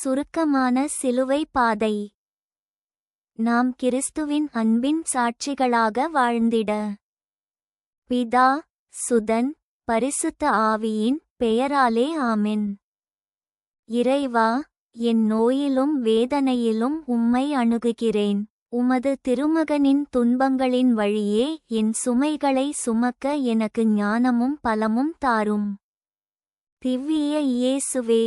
சுருக்கமான சிலுவை பாதை. நாம் கிறிஸ்துவின் அன்பின் சாட்சிகளாக வாழ்ந்திட. பிதா சுதன் பரிசுத்த ஆவியின் பெயராலே ஆமென். இறைவா என் நோயிலும் வேதனையிலும் உம்மை அணுகுகிறேன். உமது திருமகனின் துன்பங்களின் வழியே என் சுமைகளை சுமக்க எனக்கு ஞானமும் பலமும் தாரும். திவ்விய இயேசுவே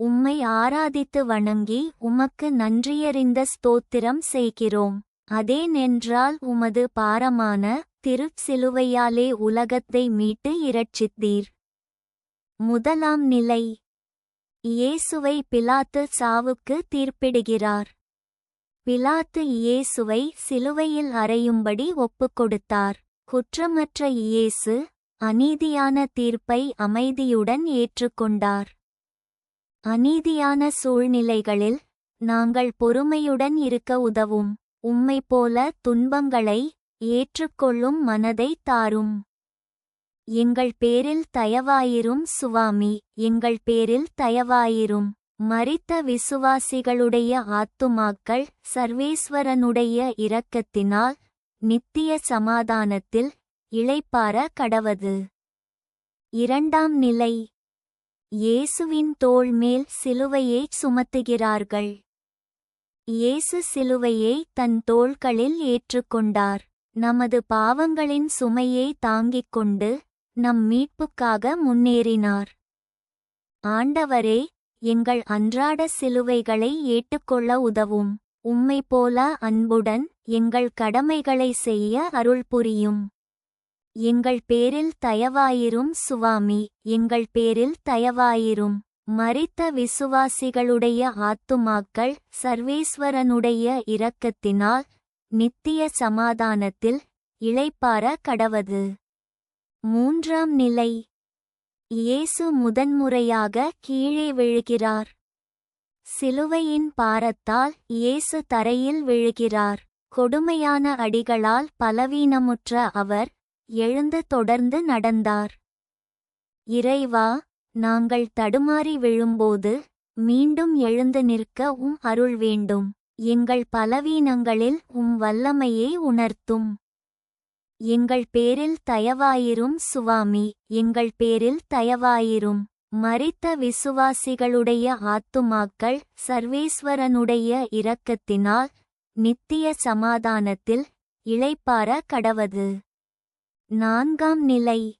உம்மை ஆராதித்து வணங்கி உமக்கு நன்றியறிந்த ஸ்தோத்திரம் செய்கிறோம். அதேனென்றால் உமது பாரமான திருச்சிலுவையாலே உலகத்தை மீட்டு இரட்சித்தீர். முதலாம் நிலை. இயேசுவை பிலாத்து சாவுக்கு தீர்ப்பிடுகிறார். பிலாத்து இயேசுவை சிலுவையில் அறையும்படி ஒப்புக்கொடுத்தார். குற்றமற்ற இயேசு அநீதியான தீர்ப்பை அமைதியுடன் ஏற்றுக்கொண்டார். அநீதியான சூழ்நிலைகளில் நாங்கள் பொறுமையுடன் இருக்க உதவும். உம்மை போல துன்பங்களை ஏற்றுக்கொள்ளும் மனதை தாரும். எங்கள் பேரில் தயவாயிரும் சுவாமி. எங்கள் பேரில் தயவாயிரும். மரித்த விசுவாசிகளுடைய ஆத்துமாக்கள் சர்வேஸ்வரனுடைய இரக்கத்தினால் நித்திய சமாதானத்தில் இளைப்பார கடவது. இரண்டாம் நிலை. இயேசுவின் தோள் மேல் சிலுவையை சுமத்துகிறார்கள். இயேசு சிலுவையை தன் தோள்களில் ஏற்றுக்கொண்டார். நமது பாவங்களின் சுமையை தாங்கிக் கொண்டு நம் மீட்புக்காக முன்னேறினார். ஆண்டவரே எங்கள் அன்றாட சிலுவைகளை ஏற்றுக்கொள்ள உதவும். உம்மை போல அன்புடன் எங்கள் கடமைகளை செய்ய அருள் புரியும். எங்கள் பேரில் தயவாயிரும் சுவாமி எங்கள் பேரில் தயவாயிரும். மரித்த விசுவாசிகளுடைய ஆத்துமாக்கள் சர்வேஸ்வரனுடைய இரக்கத்தினால் நித்திய சமாதானத்தில் இளைப்பார கடவது. மூன்றாம் நிலை. இயேசு முதன்முறையாக கீழே விழுகிறார். சிலுவையின் பாரத்தால் இயேசு தரையில் விழுகிறார். கொடுமையான அடிகளால் பலவீனமுற்ற அவர் எழுந்து தொடர்ந்து நடந்தார். இறைவா நாங்கள் தடுமாறி விழும்போது மீண்டும் எழுந்து நிற்க உம் அருள் வேண்டும். எங்கள் பலவீனங்களில் உம் வல்லமையை உணர்த்தும். எங்கள் பேரில் தயவாயிரும் சுவாமி எங்கள் பேரில் தயவாயிரும். மறித்த விசுவாசிகளுடைய ஆத்துமாக்கள் சர்வேஸ்வரனுடைய இரக்கத்தினால் நித்திய சமாதானத்தில் இளைப்பார கடவது. நான்காம் நிலை.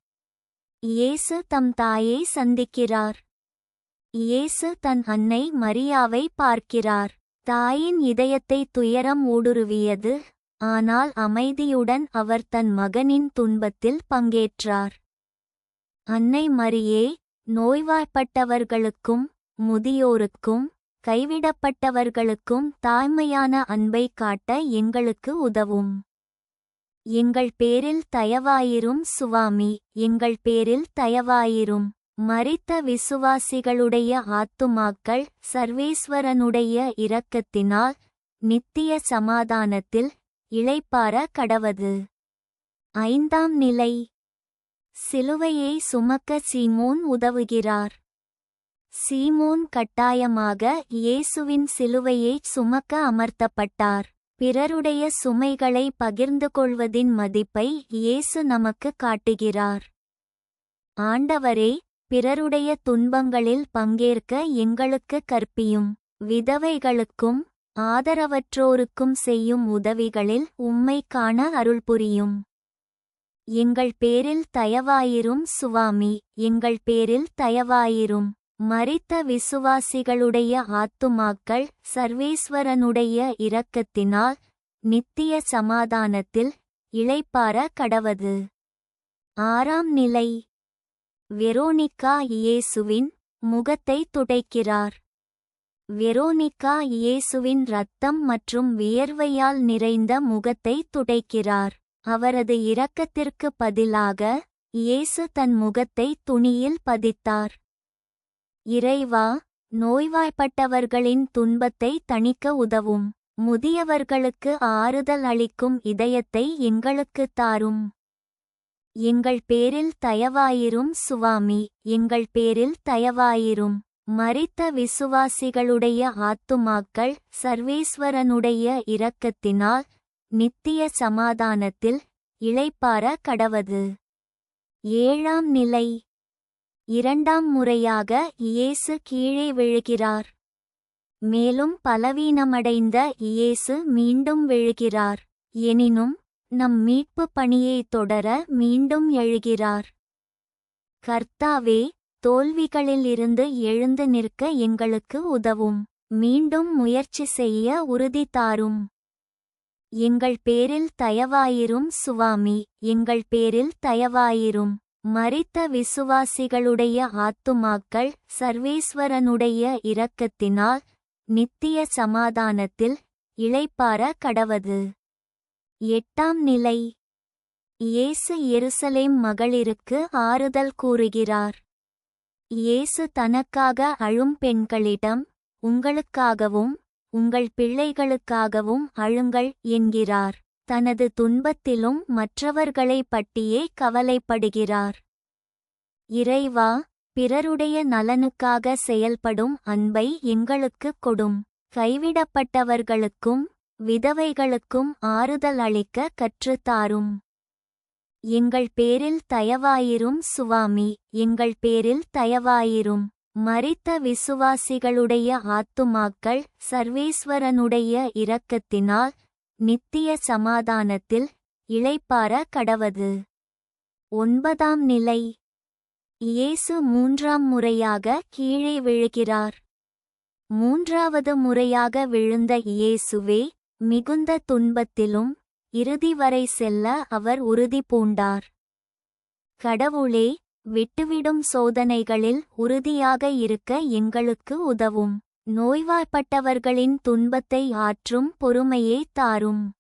இயேசு தம் தாயை சந்திக்கிறார். இயேசு தன் அன்னை மரியாவை பார்க்கிறார். தாயின் இதயத்தை துயரம் ஊடுருவியது. ஆனால் அமைதியுடன் அவர் தன் மகனின் துன்பத்தில் பங்கேற்றார். அன்னை மரியே நோய்வாய்ப்பட்டவர்களுக்கும் முதியோருக்கும் கைவிடப்பட்டவர்களுக்கும் தாய்மையான அன்பை காட்ட எங்களுக்கு உதவும். எங்கள் பேரில் தயவாயிரும் சுவாமி எங்கள் பேரில் தயவாயிரும். மரித்த விசுவாசிகளுடைய ஆத்துமாக்கள் சர்வேஸ்வரனுடைய இரக்கத்தினால் நித்திய சமாதானத்தில் இளைப்பார கடவது. ஐந்தாம் நிலை. சிலுவையை சுமக்க சீமோன் உதவுகிறார். சீமோன் கட்டாயமாக இயேசுவின் சிலுவையை சுமக்க அமர்த்தப்பட்டார். பிறருடைய சுமைகளை பகிர்ந்து கொள்வதின் மதிப்பை இயேசு நமக்கு காட்டுகிறார். ஆண்டவரே பிறருடைய துன்பங்களில் பங்கேற்க எங்களுக்கு கற்பியும் விதவைகளுக்கும் ஆதரவற்றோருக்கும் செய்யும் உதவிகளில் உம்மை காண அருள் புரியும். எங்கள் பேரில் தயவாயிரும் சுவாமி எங்கள் பேரில் தயவாயிரும். மரித்த விசுவாசிகளுடைய ஆத்துமாக்கள் சர்வேஸ்வரனுடைய இரக்கத்தினால் நித்திய சமாதானத்தில் இளைப்பார கடவது. ஆறாம் நிலை. வெரோனிக்கா இயேசுவின் முகத்தை துடைக்கிறார். வெரோனிக்கா இயேசுவின் இரத்தம் மற்றும் வியர்வையால் நிறைந்த முகத்தை துடைக்கிறார். அவரது இரக்கத்திற்கு பதிலாக இயேசு தன் முகத்தை துணியில் பதித்தார். இறைவா நோய்வாய்ப்பட்டவர்களின் துன்பத்தை தணிக்க உதவும். முதியவர்களுக்கு ஆறுதல் அளிக்கும் இதயத்தை எங்களுக்கு தாரும். எங்கள் பேரில் தயவாயிரும் சுவாமி எங்கள் பேரில் தயவாயிரும். மறித்த விசுவாசிகளுடைய ஆத்துமாக்கள் சர்வேஸ்வரனுடைய இரக்கத்தினால் நித்திய சமாதானத்தில் இளைப்பார கடவது. ஏழாம் நிலை. இரண்டாம் முறையாக இயேசு கீழே விழுகிறார். மேலும் பலவீனமடைந்த இயேசு மீண்டும் விழுகிறார். எனினும் நம் மீட்பு பணியை தொடர மீண்டும் எழுகிறார். கர்த்தாவே தோல்விகளிலிருந்து எழுந்து நிற்க எங்களுக்கு உதவும். மீண்டும் முயற்சி செய்ய உறுதி தாரும். எங்கள் பேரில் தயவாயிரும் சுவாமி எங்கள் பேரில் தயவாயிரும். மரித்த விசுவாசிகளுடைய ஆத்துமாக்கள் சர்வேஸ்வரனுடைய இரக்கத்தினால் நித்திய சமாதானத்தில் இளைப்பார கடவது. எட்டாம் நிலை. இயேசு எருசலேம் மகளிருக்கு ஆறுதல் கூறுகிறார். இயேசு தனக்காக அழும் பெண்களிடம் உங்களுக்காகவும் உங்கள் பிள்ளைகளுக்காகவும் அழுங்கள் என்கிறார். தனது துன்பத்திலும் மற்றவர்களைப் பற்றியே கவலைப்படுகிறார். இறைவா பிறருடைய நலனுக்காக செயல்படும் அன்பை எங்களுக்குக் கொடும். கைவிடப்பட்டவர்களுக்கும் விதவைகளுக்கும் ஆறுதல் அளிக்க கற்றுத்தாரும். எங்கள் பேரில் தயவாயிரும் சுவாமி எங்கள் பேரில் தயவாயிரும். மறித்த விசுவாசிகளுடைய ஆத்துமாக்கள் சர்வேஸ்வரனுடைய இரக்கத்தினால் நித்திய சமாதானத்தில் இளைப்பார கடவது. ஒன்பதாம் நிலை. இயேசு மூன்றாம் முறையாக கீழே விழுகிறார். மூன்றாவது முறையாக விழுந்த இயேசுவே மிகுந்த துன்பத்திலும் இறுதி வரை செல்ல அவர் உறுதி பூண்டார். கடவுளே விட்டுவிடும் சோதனைகளில் உறுதியாக இருக்க எங்களுக்கு உதவும். நோய்வாய்ப்பட்டவர்களின் துன்பத்தை ஆற்றும் பொறுமையை தாரும்.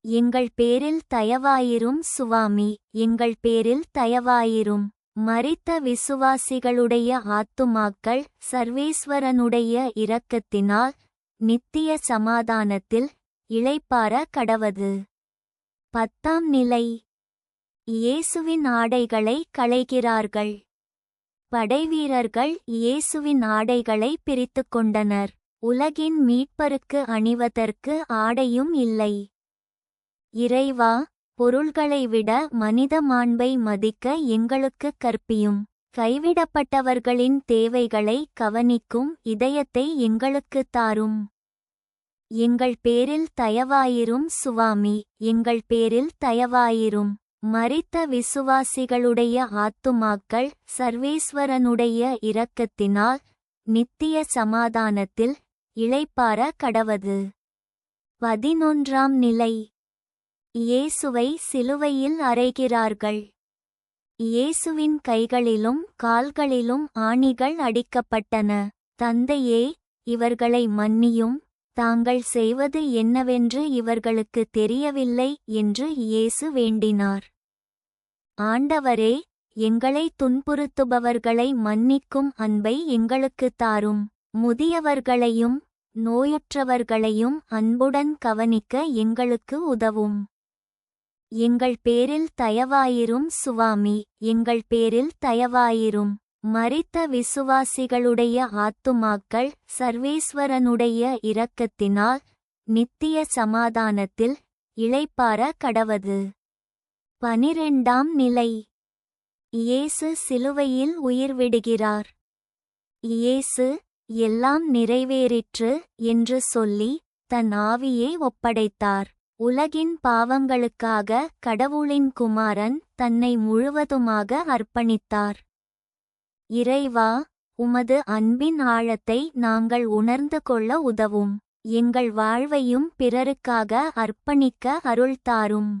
எங்கள் பேரில் தயவாயிரும் சுவாமி எங்கள் பேரில் தயவாயிரும். மரித்த விசுவாசிகளுடைய ஆத்துமாக்கள் சர்வேஸ்வரனுடைய இரக்கத்தினால் நித்திய சமாதானத்தில் இளைப்பார கடவது. பத்தாம் நிலை. இயேசுவின் ஆடைகளை களைகிறார்கள். படைவீரர்கள் இயேசுவின் ஆடைகளை பிரித்துக் கொண்டனர். உலகின் மீட்பருக்கு அணிவதற்கு ஆடையும் இல்லை. இறைவா பொருள்களை விட மனித மாண்பை மதிக்க எங்களுக்கு கற்பியும். கைவிடப்பட்டவர்களின் தேவைகளை கவனிக்கும் இதயத்தை எங்களுக்கு தாரும். எங்கள் பேரில் தயவாயிரும் சுவாமி எங்கள் பேரில் தயவாயிரும். மரித்த விசுவாசிகளுடைய ஆத்துமாக்கள் சர்வேஸ்வரனுடைய இரக்கத்தினால் நித்திய சமாதானத்தில் இளைப்பார கடவது. பதினொன்றாம் நிலை. இயேசுவை சிலுவையில் அறைகிறார்கள். இயேசுவின் கைகளிலும் கால்களிலும் ஆணிகள் அடிக்கப்பட்டன. தந்தையே இவர்களை மன்னியும். தாங்கள் செய்வது என்னவென்று இவர்களுக்கு தெரியவில்லை என்று இயேசு வேண்டினார். ஆண்டவரே எங்களை துன்புறுத்துபவர்களை மன்னிக்கும் அன்பை எங்களுக்குத் தாரும். முதியவர்களையும் நோயுற்றவர்களையும் அன்புடன் கவனிக்க எங்களுக்கு உதவும். எங்கள் பேரில் தயவாயிரும் சுவாமி எங்கள் பேரில் தயவாயிரும். மரித்த விசுவாசிகளுடைய ஆத்துமாக்கள் சர்வேஸ்வரனுடைய இரக்கத்தினால் நித்திய சமாதானத்தில் இளைப்பார கடவது. பனிரெண்டாம் நிலை. இயேசு சிலுவையில் உயிர் விடுகிறார் இயேசு எல்லாம் நிறைவேறிற்று என்று சொல்லி தன் ஆவியை ஒப்படைத்தார். உலகின் பாவங்களுக்காக கடவுளின் குமாரன் தன்னை முழுவதுமாக அர்ப்பணித்தார். இறைவா உமது அன்பின் ஆழத்தை நாங்கள் உணர்ந்து கொள்ள உதவும். எங்கள் வாழ்வையும் பிறருக்காக அர்ப்பணிக்க அருள்தாரும்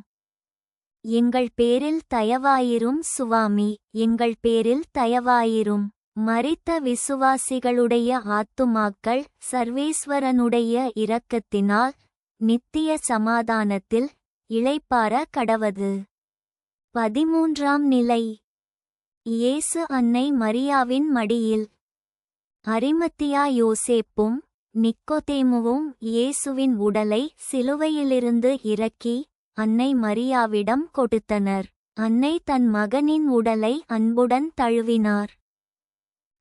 எங்கள் பேரில் தயவாயிரும் சுவாமி எங்கள் பேரில் தயவாயிரும். மறித்த விசுவாசிகளுடைய ஆத்துமாக்கள் சர்வேஸ்வரனுடைய இரக்கத்தினால் நித்திய சமாதானத்தில் இளைப்பார கடவது. பதிமூன்றாம் நிலை. இயேசு அன்னை மரியாவின் மடியில். அரிமத்தியா யோசேப்பும் நிக்கோதேமுவும் இயேசுவின் உடலை சிலுவையிலிருந்து இறக்கி அன்னை மரியாவிடம் கொடுத்தனர். அன்னை தன் மகனின் உடலை அன்புடன் தழுவினார்.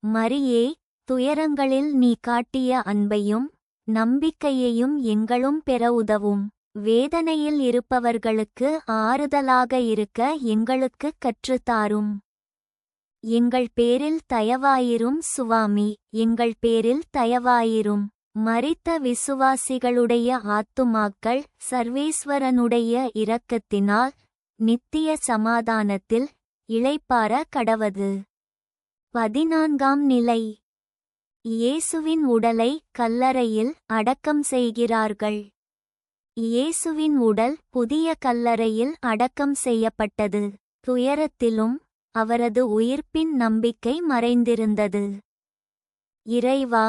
மரியே துயரங்களில் நீ காட்டிய அன்பையும் நம்பிக்கையையும் எங்களும் பெற உதவும். வேதனையில் இருப்பவர்களுக்கு ஆறுதலாக இருக்க எங்களுக்கு கற்றுத்தாரும். எங்கள் பேரில் தயவாயிரும் சுவாமி எங்கள் பேரில் தயவாயிரும். மரித்த விசுவாசிகளுடைய ஆத்துமாக்கள் சர்வேஸ்வரனுடைய இரக்கத்தினால் நித்திய சமாதானத்தில் இளைப்பார கடவது. பதினான்காம் நிலை. இயேசுவின் உடலை கல்லறையில் அடக்கம் செய்கிறார்கள். இயேசுவின் உடல் புதிய கல்லறையில் அடக்கம் செய்யப்பட்டது. துயரத்திலும் அவரது உயிர்ப்பின் நம்பிக்கை மறைந்திருந்தது. இறைவா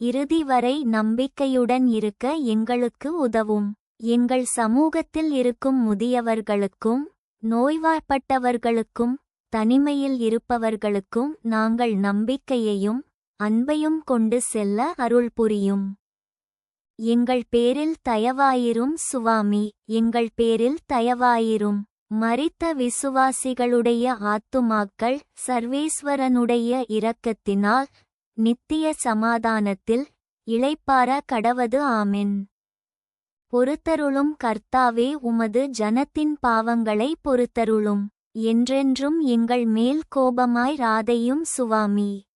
இறுதி வரை நம்பிக்கையுடன் இருக்க எங்களுக்கு உதவும். எங்கள் சமூகத்தில் இருக்கும் முதியவர்களுக்கும் நோய்வாய்ப்பட்டவர்களுக்கும் தனிமையில் இருப்பவர்களுக்கும் நாங்கள் நம்பிக்கையையும் அன்பையும் கொண்டு செல்ல அருள் புரியும். எங்கள் பேரில் தயவாயிரும் சுவாமி எங்கள் பேரில் தயவாயிரும். மரித்த விசுவாசிகளுடைய ஆத்துமாக்கள் சர்வேஸ்வரனுடைய இரக்கத்தினால் நித்திய சமாதானத்தில் இளைப்பார கடவது ஆமென். பொறுத்தருளும் கர்த்தாவே உமது ஜனத்தின் பாவங்களை பொறுத்தருளும். என்றென்றும் எங்கள் மேல் கோபமாய் ராதையும் சுவாமி.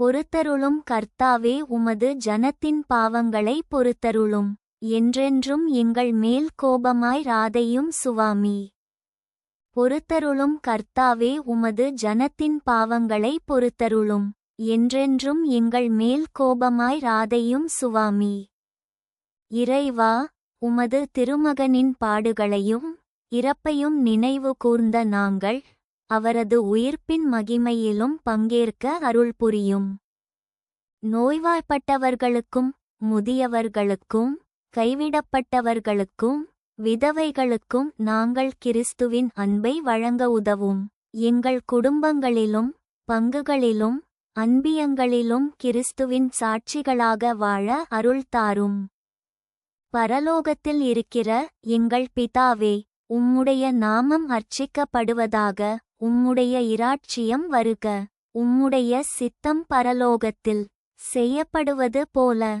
பொறுத்தருளும் கர்த்தாவே உமது ஜனத்தின் பாவங்களை பொறுத்தருளும். என்றென்றும் எங்கள் மேல் கோபமாய் ராதையும் சுவாமி. பொறுத்தருளும் கர்த்தாவே உமது ஜனத்தின் பாவங்களை பொறுத்தருளும். என்றென்றும் எங்கள் மேல் கோபமாய் ராதையும் சுவாமி. இறைவா உமது திருமகனின் பாடுகளையும் இறப்பையும் நினைவு கூர்ந்த நாங்கள் அவரது உயிர்ப்பின் மகிமையிலும் பங்கேற்க அருள் புரியும். நோய்வாய்ப்பட்டவர்களுக்கும் முதியவர்களுக்கும் கைவிடப்பட்டவர்களுக்கும் விதவைகளுக்கும் நாங்கள் கிறிஸ்துவின் அன்பை வழங்க உதவும். எங்கள் குடும்பங்களிலும் பங்குகளிலும் அன்பியங்களிலும் கிறிஸ்துவின் சாட்சிகளாக வாழ அருள் தாரும். பரலோகத்தில் இருக்கிற எங்கள் பிதாவே உம்முடைய நாமம் அர்ச்சிக்கப்படுவதாக உம்முடைய இராட்சியம் வருக. உம்முடைய சித்தம் பரலோகத்தில் செய்யப்படுவது போல.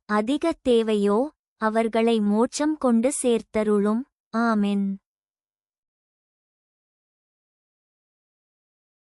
அதிக தேவையோ அவர்களை மோட்சம் கொண்டு சேர்த்தருளும். ஆமென்.